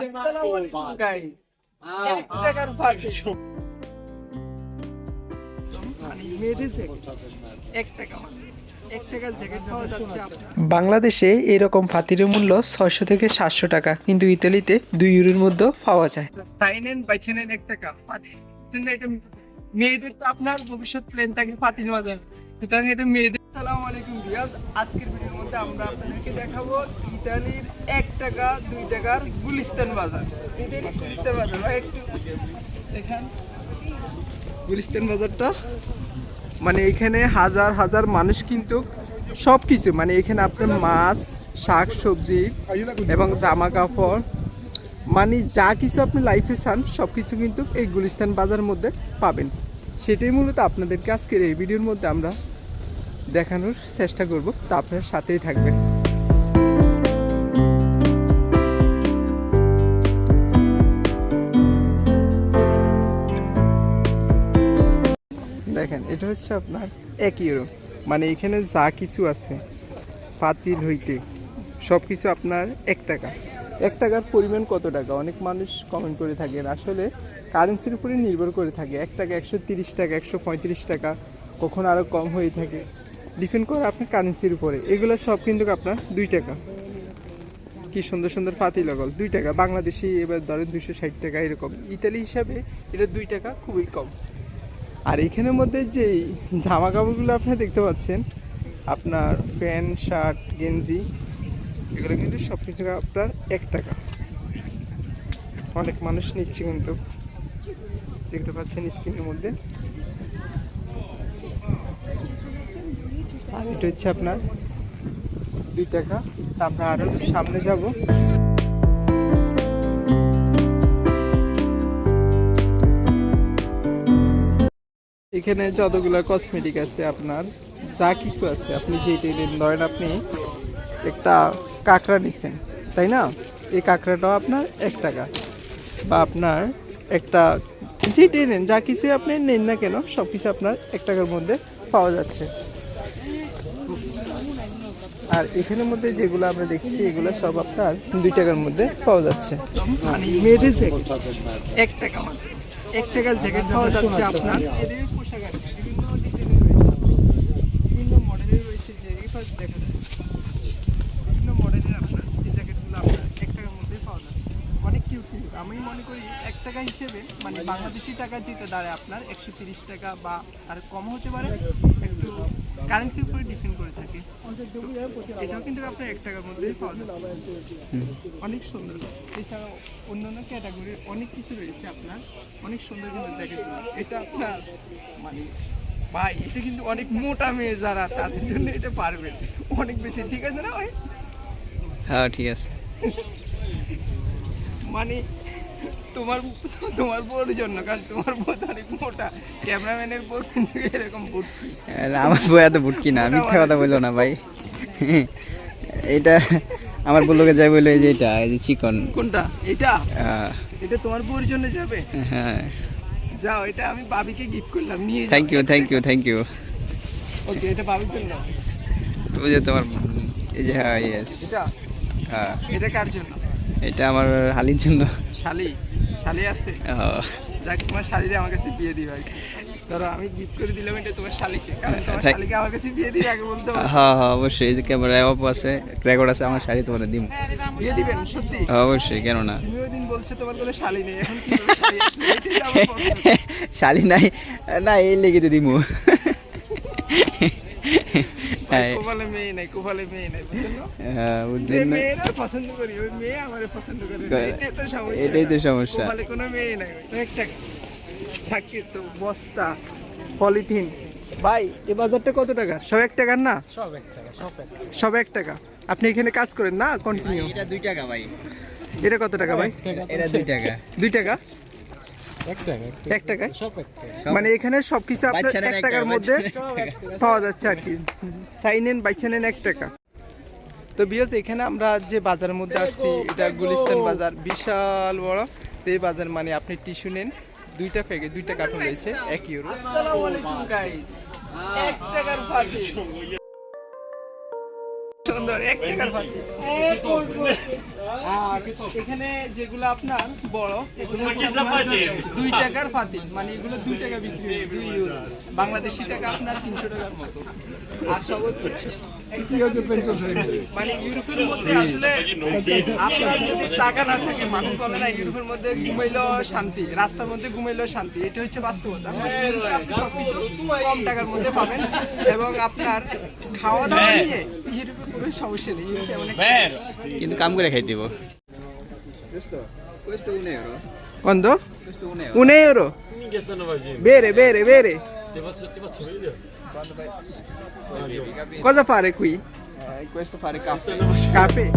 আসসালামু আলাইকুম গাইস টাকার ফাঁকি বাংলাদেশে এরকম ফাতিরের মূল্য ছয়শো থেকে সাতশো টাকা কিন্তু ইতালিতে দুই ইউরোর মধ্যেও পাওয়া যায়। এক টাকা। মেয়েদের তো আপনার ভবিষ্যৎ প্ল্যান থাকে ফাতির বাজার। সুতরাং এটা মেয়েদের সালাম আলাইকুম বিয়াজ আজকের ভিডিওর মধ্যে আমরা আপনাদেরকে দেখাবো ইতালির এক টাকা, দুই টাকার গুলিস্তান বাজার। গুলিস্তান বাজার একটু গুলিস্তান বাজারটা মানে এখানে হাজার হাজার মানুষ কিন্তু সব কিছু মানে এখানে আপনার মাছ শাক সবজি এবং জামা কাপড় মানে যা কিছু আপনি লাইফে চান সব কিছু কিন্তু এই গুলিস্তান বাজারের মধ্যে পাবেন। সেটাই মূলত আপনাদেরকে আজকের এই ভিডিওর মধ্যে আমরা দেখানোর চেষ্টা করব। তা আপনার সাথেই থাকবেন। দেখেন, এটা হচ্ছে আপনার এক ইউরো মানে এখানে যা কিছু আছে, পাতিল, হইতে সব কিছু আপনার এক টাকা। এক টাকার পরিমাণ কত টাকা? অনেক মানুষ কমেন্ট করে থাকেন, আসলে কারেন্সির উপরে নির্ভর করে থাকে। এক টাকা একশো তিরিশ টাকা, একশো পঁয়ত্রিশ টাকা, কখনো আরও কম হয়ে থাকে। ডিপেন্ড করে আপনার কারেন্সির উপরে। এগুলো সব কিন্তু আপনার দুই টাকা। কি সুন্দর সুন্দর পাতি লগল দুই টাকা। বাংলাদেশি এবার ধরেন দুশো ষাট টাকা এরকম। ইতালি হিসাবে এটা দুই টাকা, খুবই কম। আর এখানের মধ্যে যে জামা কাপড়গুলো আপনি দেখতে পাচ্ছেন, আপনার প্যান্ট, শার্ট, গেঞ্জি, এগুলো কিন্তু সব কিছু আপনার এক টাকা। অনেক মানুষ নিচ্ছে কিন্তু। দেখতে পাচ্ছেন স্ক্রিনের মধ্যে। আর এটা হচ্ছে আপনার দুই টাকা। তা আমরা আরও সামনে যাব। এখানে যতগুলো কসমেটিক আছে আপনার যা কিছু আছে আপনি যেটা নেন ধরেন আপনি একটা কাঁকড়া নিচ্ছেন তাই না? এই কাঁকড়াটাও আপনার এক টাকা। বা আপনার একটা যেটাই নেন যা কিছু আপনি নেন না কেন সব কিছু আপনার এক টাকার মধ্যে পাওয়া যাচ্ছে। আর এখানের মধ্যে যেগুলো আমরা দেখছি এগুলো সব আপনার দুই টাকার মধ্যে পাওয়া যাচ্ছে। মানে মেয়েদের এক টাকা মাত্র। এক টাকার জ্যাকেট পাওয়া যাচ্ছে আপনার। এদের পোশাক আছে বিভিন্ন ডিজাইনের রয়েছে। বিভিন্ন মডেলের রয়েছে যে এই পাশ দেখা যাচ্ছে। বিভিন্ন মডেলের আপনার এই জ্যাকেটগুলো আপনার এক টাকার মধ্যে পাওয়া যাচ্ছে। অনেক কিউট কিউট আমি মনে করি এক টাকা হিসেবে মানে বাংলাদেশি টাকা যেটা দাঁড়ায় আপনার একশো তিরিশ টাকা বা আর কম হতে পারে একটু কারেন্সির উপরে ডিপেন্ড করে থাকে। এটাও কিন্তু আপনার এক টাকার মধ্যেই পাওয়া যাচ্ছে। অনেক সুন্দর। এছাড়াও অন্যান্য ক্যাটাগরির অনেক কিছু রয়েছে আপনার। অনেক সুন্দর কিন্তু দেখে এটা আপনার মানে ভাই এটা কিন্তু অনেক মোটা মেয়ে যারা তাদের জন্য এটা পারবেন। অনেক বেশি ঠিক আছে না ভাই? হ্যাঁ ঠিক আছে। মানে তোমার তোমার বউর জন্য কারণ তোমার তো অনেক মোটা। ক্যামেরাম্যানের কিন্তু এরকম বুট আর আমার বই এত বুটকি না মিথ্যা কথা বলল না ভাই। এটা আমার বললোকে যাই বলল এই যে এটা এই যে চিকন। কোনটা? এটা? আহ, এটা তোমার বউর জন্য যাবে? হ্যাঁ। যাও এটা আমি বাবিকে গিফট করলাম নিয়ে thank you thank you thank you okay এটা বাবির জন্য। তো যে তোমার এই যে হ্যাঁ ইয়েস এটা? হ্যাঁ। এটা কার জন্য? এটা আমার হালির জন্য। শালি? শালি আছে? যাক তোমার শালিরে আমার কাছে বিয়ে দিবে আর ধরো আমি গিফট করে দিলাম এটা তোমার শালিকে। কারণ তোমার শালিকে আমার কাছে বিয়ে দিয়ে আগে বলতে পারো হ্যাঁ হ্যাঁ অবশ্যই। এই যে অপ আছে রেকর্ড আছে আমার শাড়ি তোমার দিম। বিয়ে দিবেন? সত্যি? হ্যাঁ, অবশ্যই কেন না? তুমি ওই দিন বলছো তোমার কোনো শালি নেই। এখন কি শালি নাই না এই লেগে তো দিমু। হ্যাঁ কোপালে মেয়ে নাই কোপালে মেয়ে নাই বুঝলেন না? হ্যাঁ, যে বুঝলেন না। মেয়েরা পছন্দ করি ওই মেয়ে আমারে পছন্দ করে এটাই তো সমস্যা। এটাই তো সমস্যা। কোপালে কোনো মেয়ে নাই। একটা সাকির তো বস্তা পলিথিন। ভাই এই বাজারটা কত টাকা? সব এক টাকার না? সব এক টাকা সব এক টাকা। আপনি এখানে কাজ করেন না কন্টিনিউ এটা দুই টাকা ভাই। এটা কত টাকা ভাই? এটা দুই টাকা। দুই টাকা? এক টাকা মানে এখানে সবকিছু আপনার এক টাকার মধ্যে পাওয়া যাচ্ছে আর কি। সাইন এন বাইচা নেন এক টাকা। তো বিয়স এখানে আমরা যে বাজারের মধ্যে আসছি এটা গুলিস্তান বাজার বিশাল বড়। তো এই বাজার মানে আপনি টিস্যু নেন দুইটা প্যাকেট দুইটা কার্টুন রয়েছে এক ইউরো। সুন্দর এক টাকার আর এখানে যেগুলো আপনার বড় দুই টাকার মানে এগুলো দুই টাকা বিক্রি দুই ইউরো বাংলাদেশি টাকা আপনার তিনশো টাকার মতো। আর সব হচ্ছে মানে ইউরোপের মধ্যে আসলে আপনার যদি টাকা না থাকে মানুষ বলে না ইউরোপের মধ্যে ঘুমাইলেও শান্তি রাস্তার মধ্যে ঘুমাইলেও শান্তি। এটা হচ্ছে বাস্তবতা। সবকিছু কম টাকার মধ্যে পাবেন। এবং আপনার খাওয়া দাওয়া নিয়ে ইউরোপে কোনো সমস্যা নেই কিন্তু কাম করে খাই দিব Quando? Un euro. Bere, bere, bere. Cosa fare qui? Eh, questo fare caffè Caffè?